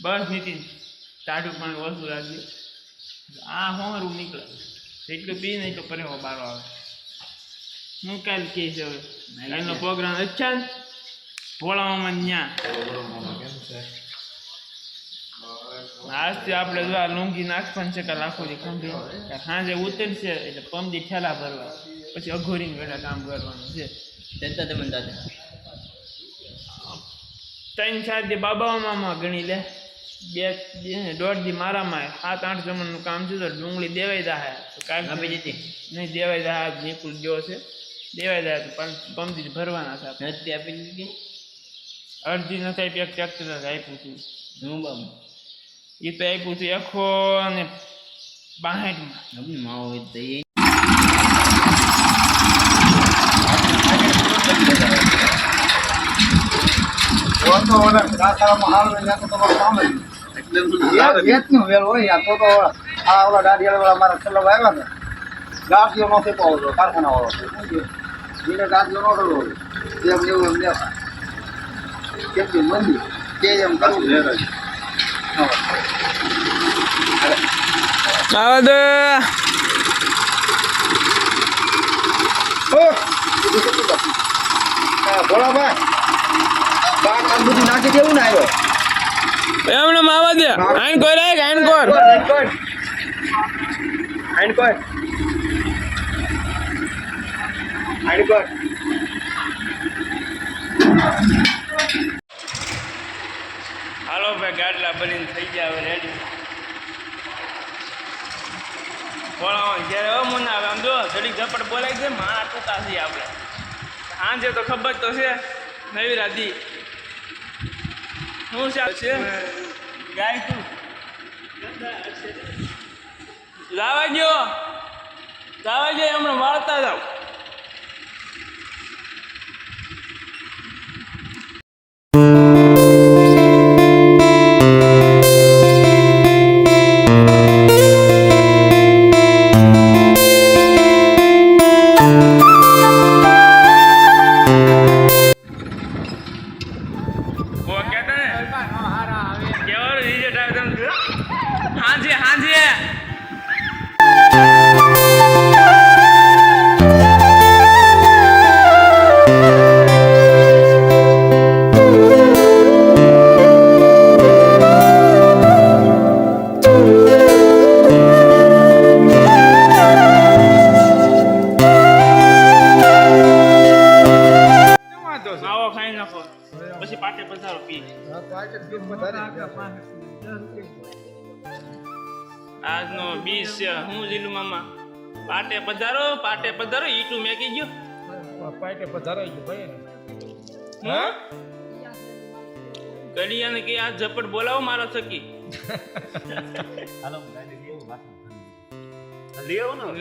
બસ નીતિન ટાઢું પણ ઓછું રાખજે. આ હોરું નીકળે. એટલું પી નહીં તો પરેવો બારો આવે. હું કાલ કહીશ હવે? એનો પ્રોગ્રામ અચ્છા ને? ભોળામાં ન્યા આજથી આપણે જો આ લુંગી નાખવાનું છે કે લાખો જે ખંભી સાંજે ઉતરશે એટલે પમદી ઠેલા ભરવા. પછી અઘોરીને બેઠા કામ કરવાનું છે. જતા તમે દાદા. ત્રણ ચાર દી બાબા મામા ગણી લે. બે દોઢ દી મારામાં સાત આઠ જમણનું કામ છે તો ડુંગળી દેવાઈ જાય તો કાંઈ આપી દીધી નહીં દેવાઈ જાય જે નિકુલ ગયો છે. દેવાઈ જાય તો પણ પમદી ભરવાના છે. નથી આપી દીધી અડધી નથી આપી એક ટ્રેક્ટર જ આપ્યું હતું. હું બાબુ એ તો આપ્યું હતું એખો અને બાહેઠમાં માવો હોય તો એ તો ઓલા કાકામાં હાલ ને તો તમારું કામ જ વેચનું વેલ હોય આ તો તો આ ઓલા દાડિયાળ વાળા મારા છેલ્લો આવ્યા હતા ગાંઠિયો નો ફેંકો હતો કારખાના વાળો એને ગાંઠિયો નો કરવો જેમ જેવું એમ લેતા. કેમ કે મંદી તે એમ કરવું આવા દે. ભોળાભાઈ બાર કામ બધું નાખી દેવું ને આવ્યો એમને માવા દે. આઈન કોર આય આઈન કોર આઈન કોર આઈન કોર હાલો ભાઈ ગાડલા બનીને થઈ ગયા હવે રેડી બોલાવો જ્યારે હવે મને આવે આમ જો ઘડીક ઝપટ બોલાય છે માણા તો છીએ આપણે. સાંજે તો ખબર તો છે નવી રાધી શું છે છે? ગાય તું. લાવા ગયો લાવા ગયો હમણાં વાળતા જાવ ઓ આજનો છે હું લીલું મામા. પાટે પધારો પાટે પધારો ઈટું મેકી ગયો પાટે પધારાઈ ગયો ભાઈ. હું? કડિયાને કે આ ઝપટ બોલાવો મારા હાલો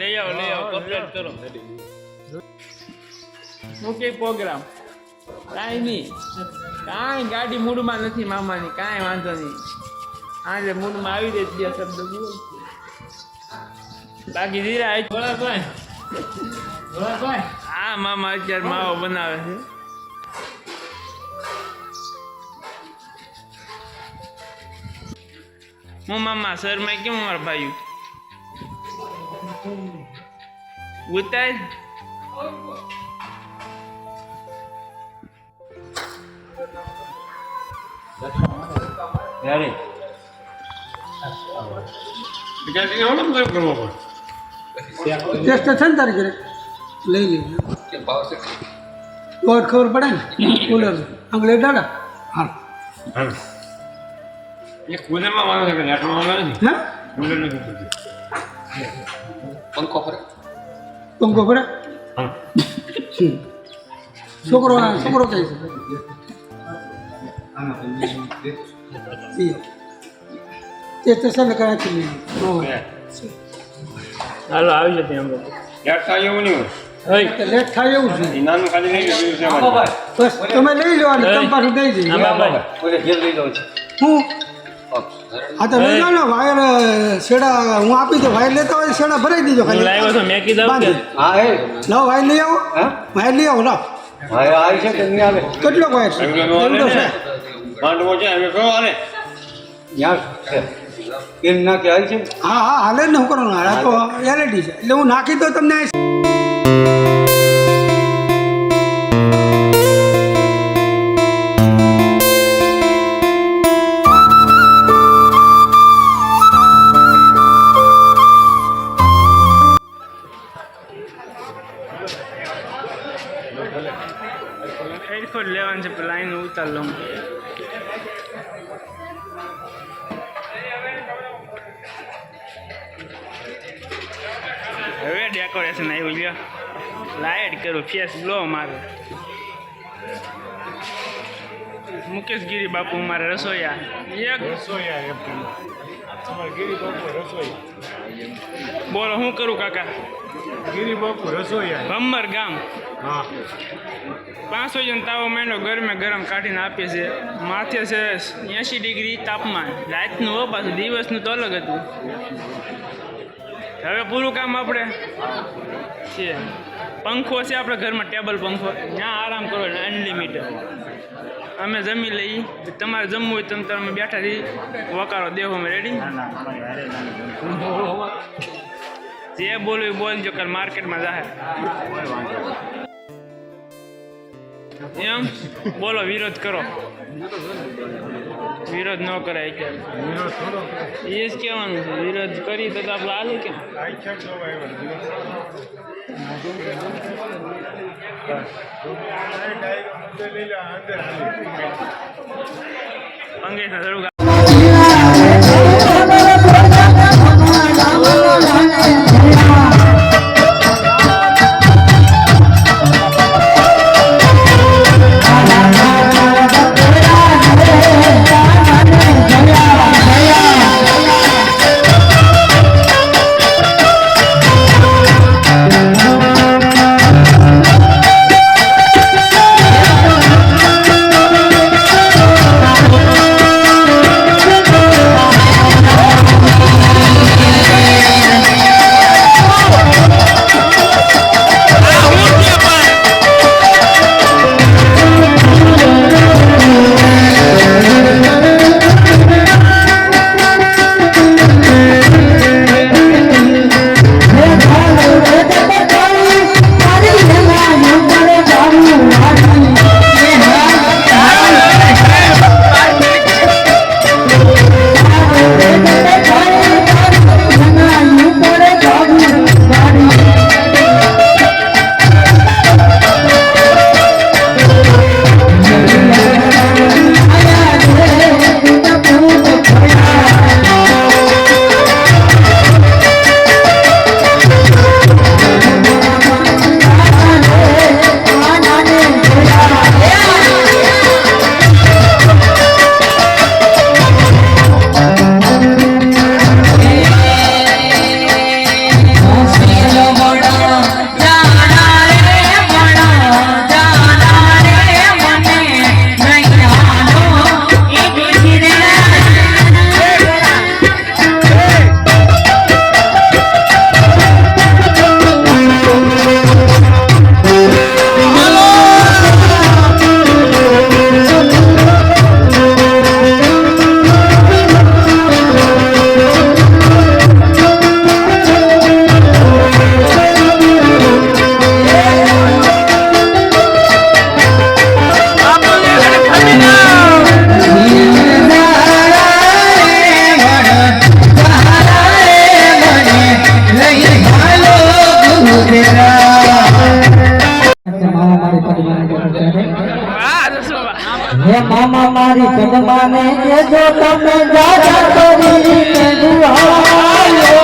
લઈ આવો લઈ આવો કમ્પ્લીટ કરો. મૂકી પ્રોગ્રામ કાંઈ નહીં. કાંઈ ગાડી મૂડમાં નથી મામાની કાંઈ વાંધો નહીં. આજે મૂડમાં આવી જાય બે શબ્દ બોલ. બાકી ધીરા હા મામા અત્યારે માવો બનાવે છે. હું મામા શરમાં કેમ મારા ભાઈ ઉતાર. ટેસ્ટ છે ને તારી ઘરે. લઈ લેજો દોઢ ખબર પડે ને? કુલર આમ લઈ દાડા. હાલ. હે? પંખો પડે છોકરો છોકરો કહે છે. તે સ્ટેશન કરાચી લઈ હાલો આવી જતી અમે લેટ થાય એવું છે બસ તમે લઈ લો અને પાછું દઈ દઈએ હા હું હા તો લઈ લો ને વાયર શેડા હું આપી દઉં વાયર લેતા હોય શેડા ભરાઈ દીધો લાવ્યો ખાલી છું મેકી દઉં કે બાંધી. વાયર લઈ આવો વાયર લઈ આવો લાવો કેટલો વાયર છે એવડો છે ત્યાં છે તેલ નાખી આવી છે હા હા હાલે ને હું હાલે. તો એલઈડી છે. એટલે હું નાખી દઉં તમને મુકેશ ગીરી બાપુ મારે રસોઈયા. એક. બોલો શું કરું કાકા? ગીરી બાપુ રસોઈયા. ભમ્મર ગામ. હા. પાંચસો જણ તાવો માંડો ગરમે ગરમ કાઢીને આપીએ છે માથે છે એંશી ડિગ્રી તાપમાન. રાતનું પાછું દિવસનું તો અલગ હતું. હવે પૂરું કામ આપણે? છે. પંખો છે આપણે ઘરમાં ટેબલ પંખો. ત્યાં આરામ કરો અનલિમિટેડ અમે જમી લઈ તમારે જમવું હોય તો તમે બેઠા રહી વકારો દેવો અમે રેડી જે બોલવું એ બોલજો કાલ માર્કેટમાં જાહે. એમ? બોલો, વિરોધ કરો. વિરોધ ન કરાય કે વિરોધ થોડો એ જ કહેવાનું છે, વિરોધ કરી તો તો આપણે હાલે કેમ? આઈછા જોવા હે મામા મારી પદમાને એ જો તમે જાજા કરી મે દુહાયો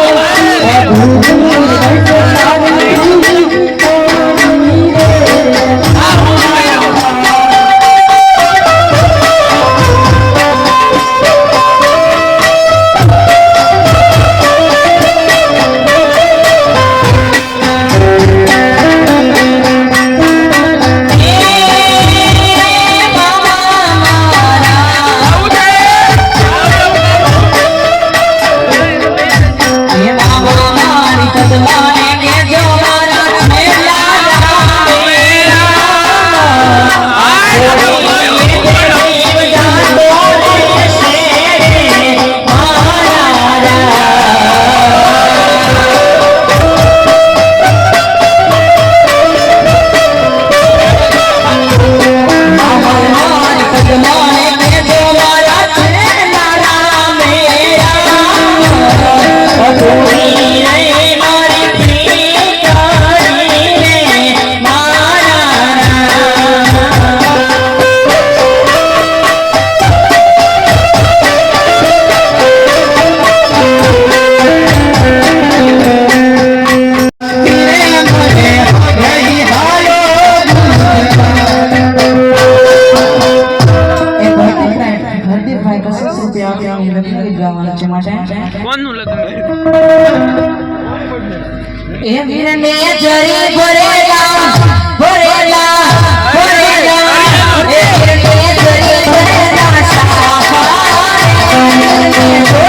એ ભૂલી રહીજો મારી જરી ભરેલા ભરેલા ભરેલા. જરી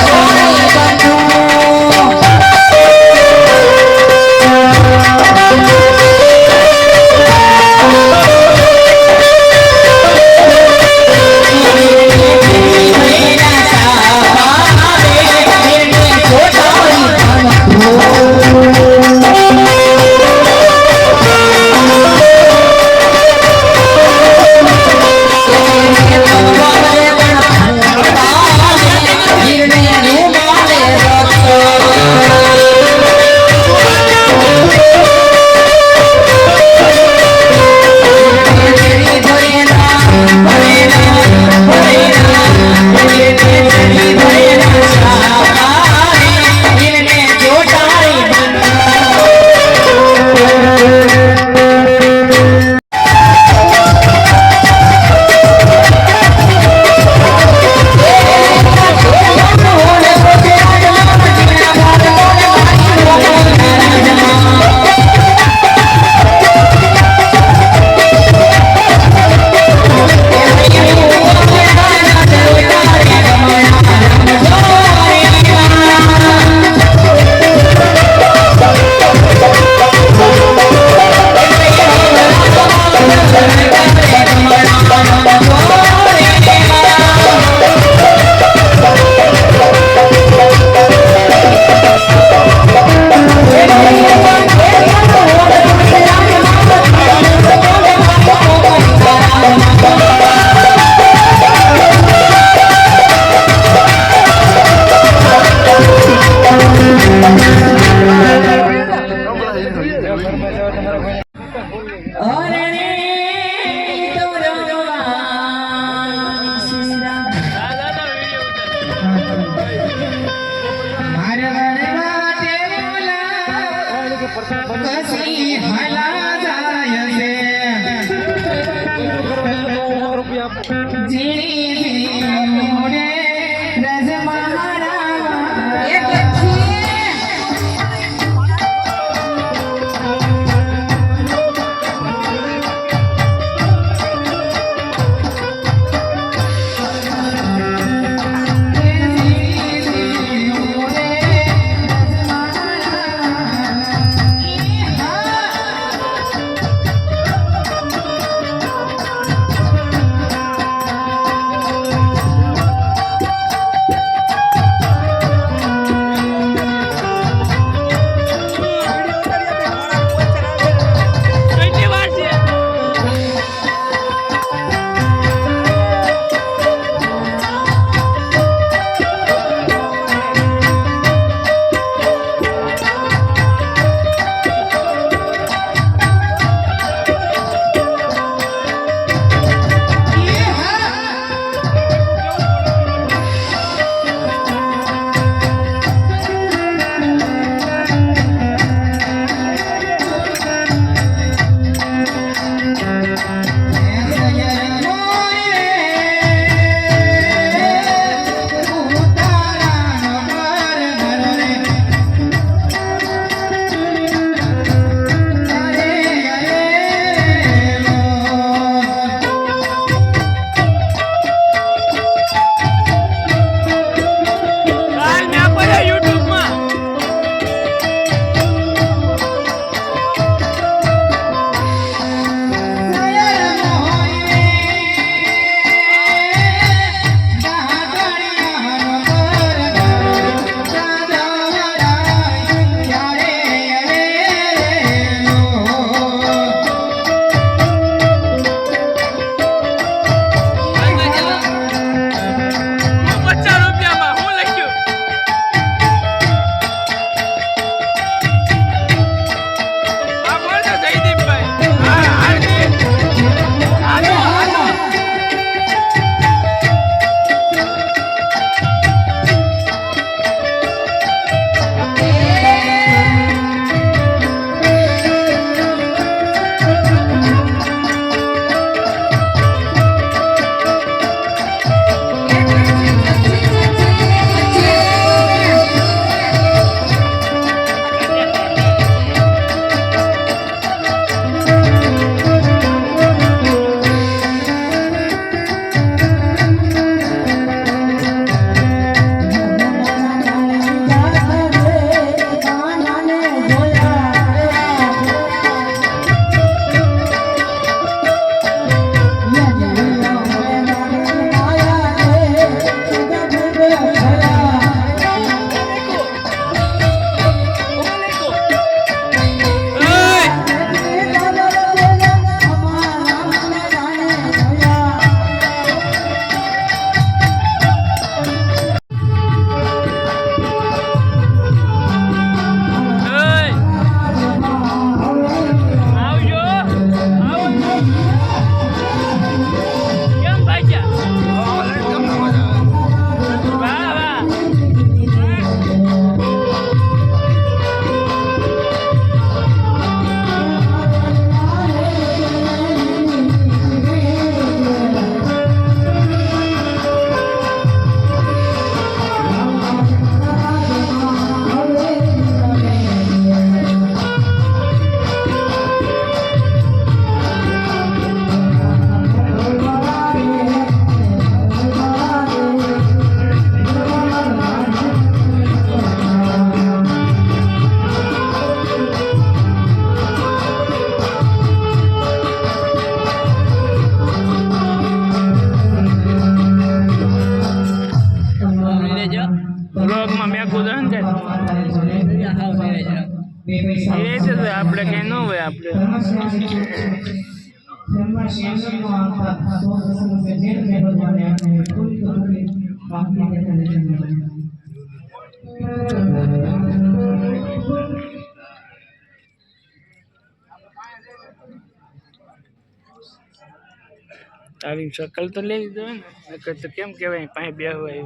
તારી શકલ તો લેવી જોઈએ ને. નકર તો કેમ કહેવાય પાસે બે હોય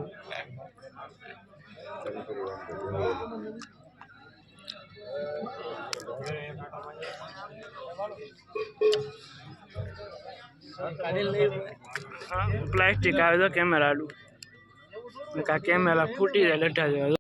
પ્લાસ્ટિક આવે તો કેમેરા આડું આ કેમેરા ફૂટી જાય લઠ્ઠા જેવા